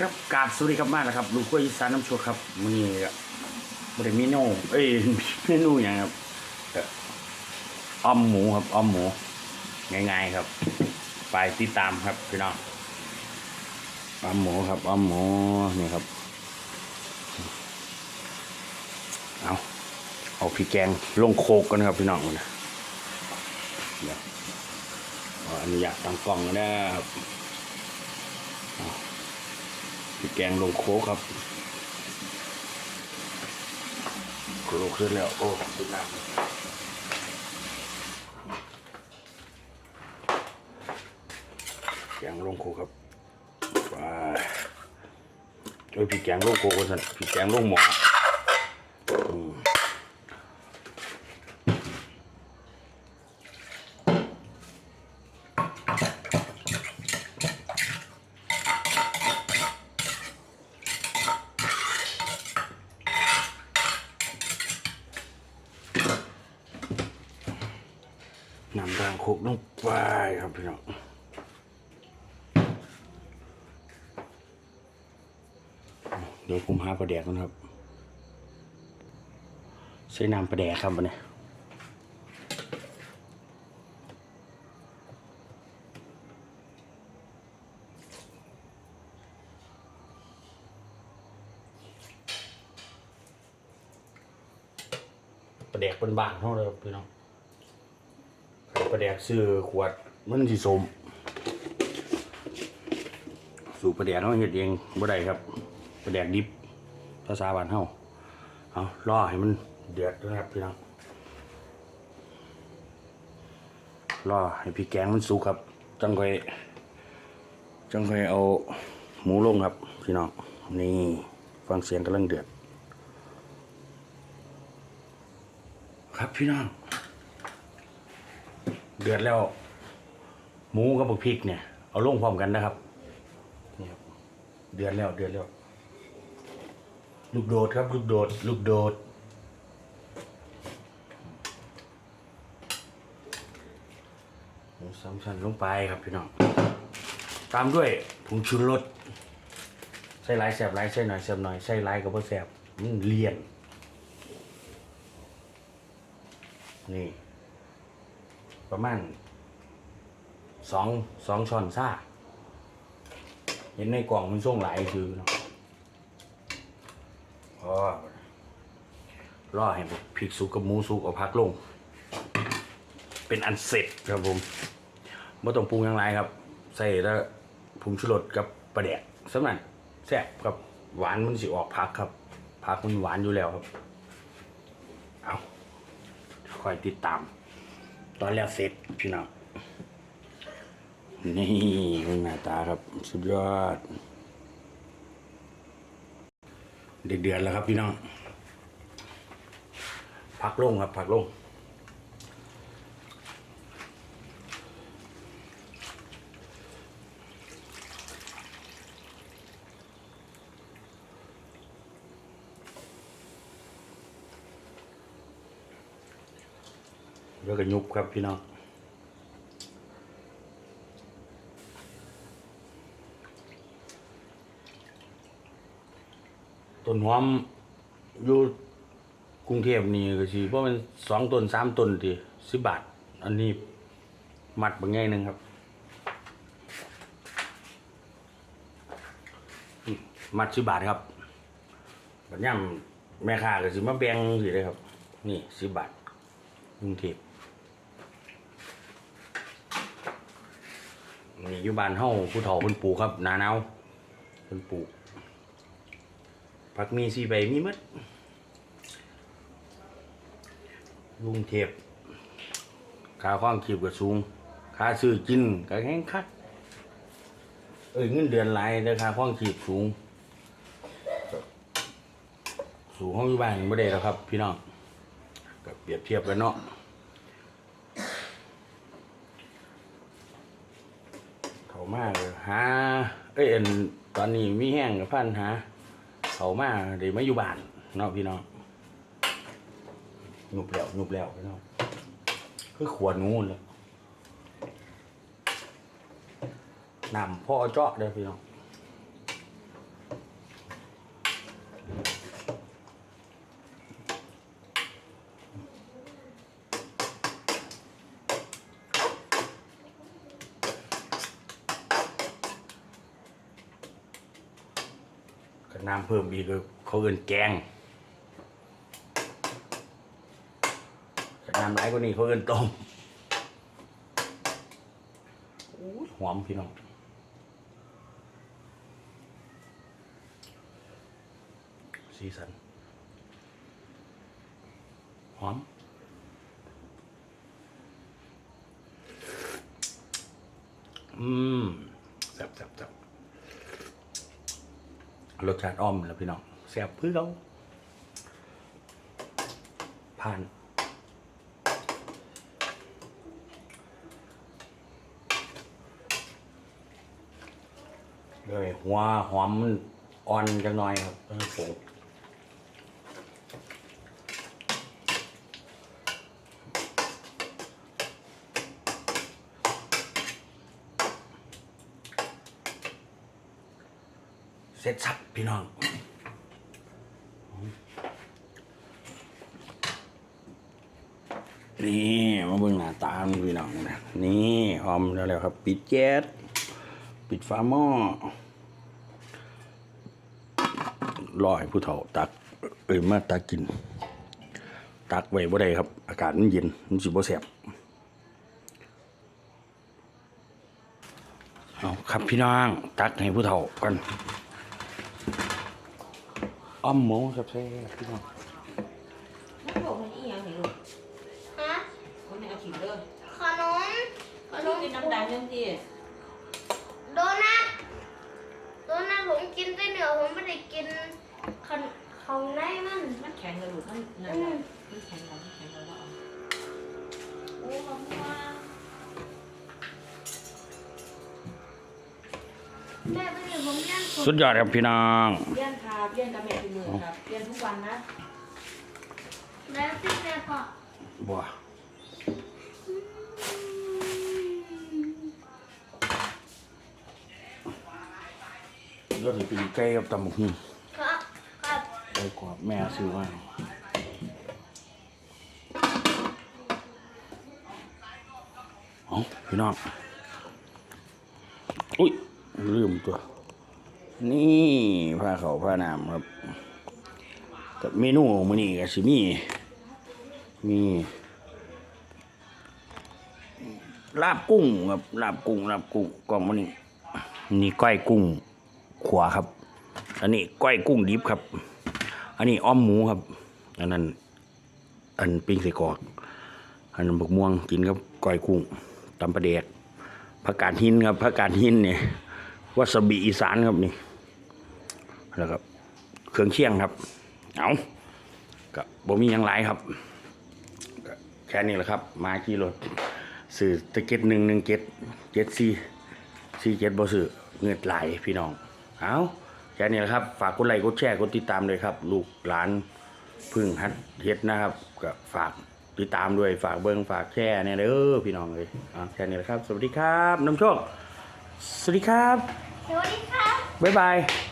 ครับกาบสวัสดีครับมากนะครับลูกกล้วยอีสานน้ำโชคครับมันนี้บริมีโน่เอ้ยเมนูอย่างครับอ่อมหมูครับออมหมูง่ายๆครับ ไปติดตามครับพี่น้องออมหมูครับออมหมูนี่ครับ เอาเอาพริกแกงลงโคกกันนะครับพี่น้องนะเดี๋ยวขออนุญาตตั้งกล้องนะครับ พริกแกงลงโคกครับโคกขึ้นแล้ว โอ้ขึ้นน้ำแกงลงโคกครับว้าโอ้ยพริกแกงลงโคกกันสันพริกแกงลงหมอ น้ำตาลโคกลงไปครับพี่น้องเดี๋ยวผมหาปลาแดกก่อนครับ ใช้น้ำปลาแดกครับวันนี้ปลาแดกเป็นบ้างเท่าเลยครับพี่น้อง ปลาแดกซื้อขวดมันสิสม สูบปลาแดกเราเฮ็ดเองบ่ได้ครับปลาแดกดิบภาษาบ้านเฮาเอารอให้มันเดือดนะครับพี่น้องรอให้พริกแกงมันสุกครับ จังค่อยจังค่อยเอาหมูลงครับพี่น้องนี่ฟังเสียงกำลังเดือด ครับพี่น้อง เดือดแล้ว หมูกับบักพริกเนี่ย เอาลงพร้อมกันนะครับนี่ครับ เดือดแล้ว เดือดแล้ว ลูกโดดครับ ลูกโดด ลูกโดดหมูสามชั้นลงไปครับพี่น้อง ตามด้วยผงชูรสใส่หลายแสบหลายใส่หน่อยแสบหน่อยใส่หลายก็บ่แสบมันเลี่ยน นี่ ประมาณสองสองช้อนซ่า เห็นในกล่องมันส่งหลายคือเนาะพอรอให้พริกสุกกับหมูสุกเอาพักลง เป็นอันเสร็จครับผมไม่ต้องปรุงย่างไรครับ ใส่แล้วผงชูรสกับปลาแดกสำนันแซ่บครับหวานมันสิออกพักครับพักมันหวานอยู่แล้วครับ เอาคอยติดตาม ตอนแล้วเสร็จพี่น้องนี่เป็นหน้าตาครับ สุดยอด เดือดเดือดแล้วครับพี่น้อง พักลงครับ พักลง แล้วก็ยุบครับพี่น้องต้นหอมอยู่กรุงเทพนี่ก็สิเพราะมันสองต้นสามต้นทีสิบบาท อันนี้มัดบางไงหนึ่งครับ มัดสิบบาทครับบัดย่ำแม่ค้าก็สิมาแบ่งสิเลยครับ นี่สิบบาทกรุงเทพ นี่อยู่บ้านเฮาผู้เฒ่าเพิ่นปลูกครับหนาหนาวเพิ่นปลูกผักมีสีใบมีมัดลุงเทพค่าข้องขีบก็สูงค่าซื้อกินก็แห้งคักเอ้ยเงินเดือนหลายแต่ค่าข้องขีบสูง สูงห้องอยู่บ้านไม่ได้แล้วครับ พี่น้องก็เปรียบเทียบกันเนาะเขา มากเลยหาเอ้ยอันตอนนี้มีแห้งกับพันหาเขามาเดี๋ยวมาอยู่บ้านเนาะพี่น้องหนุบแล้วหนุบแล้วพี่น้องคือขวดงูเลยนำพ่อเจาะเด้อพี่น้อง น้ำเพิ่มอีก็เขาเอินแกงน้ำไหลกว่านี้เขาเอินต้มหอมพี่น้องสีสันหอมอืมแซ่บแซ่บแซ่บ รสชาติอ้อมแล้วพี่น้องแซ่บเพื่อเขาผ่านเลยหัวหอมมันอ่อนจังหน่อยครับผม เสร็จสับพี่น้องนี่มาเบิ่งหน้าตาพี่น้องนะนี่หอมแล้วแล้วครับ ปิดแก๊สปิดฝาหม้อรอให้ผู้เฒ่าตัก เอ้ยมาตักกิน ตักไว้บ่ได้ครับ อากาศมันเย็นมันสิบ่แซ่บเอาครับพี่น้อง ตักให้ผู้เฒ่ากัน อ้อมหมูครับแซ่บพี่น้องมันบอกมันอีหยังนี่ลูกฮะคนนี้เอาขิงเด้อขนมขนมกินน้ำดำยังดีโดนัทโดนัทผมกินแต่เหนือผมไม่ได้กินขนของในมันมันแข็งเลยลูกมันนั่นอืแหละมันแข็งแล้วมันแข็งแล้วก็เอาโอ้ขอบคุณมากแม่เป็นผมย่างสุดยอดครับพี่น้อง เลี้ยนค รับเลี้ยนกับแม่ทุกมือครับเลี้ยนทุกวันนะแล้วที่แม่พอบัวก็ถือเป็นไก่กับตำบักหุ่งครับครับไก่กรอบแม่ซื้อมาเอาพี่น้องอุ้ยลืมตัว นี่ผ้าเขาวผ้าน้ำครับกับเมนูมื้อนี้ก็สิมีมีลาบกุ้งครับลาบกุ้งลาบกุ้งกล่องมันนี่นี่ก้อยกุ้งขวาครับ อันนี้ก้อยกุ้งดิบครับ อันนี้อ้อมหมูครับ อันนั้น อันปิ้งใส่กอกอันบักม่วงกินกับก้อยกุ้งตำปลาเดกผักกาดหินครับผักกาดหินเนี่ยวาซาบิอีสานครับนี่ แล้วก็เครื่องเคียงครับ เอาก็บ่มีหยังหลายครับก็แค่นี้แหละครับ มากี่รถสื่อตะเก็ตหนึ่งหนึ่งเก็ตเจ็ดสี่สี่เจ็ดบ่สื่อเงือดไหลพี่น้อง เอาแค่นี้แหละครับ ฝากกดไลค์กดแชร์กดติดตามด้วยครับ ลูกหลานพึ่งฮัดเฮ็ดนะครับก็ฝากติดตามด้วยฝากเบิ้งฝากแชร์เนี่ยเด้อพี่น้องเลยเอาแค่นี้แหละครับ สวัสดีครับน้ำโชคสวัสดีครับ สวัสดีครับบ๊ายบาย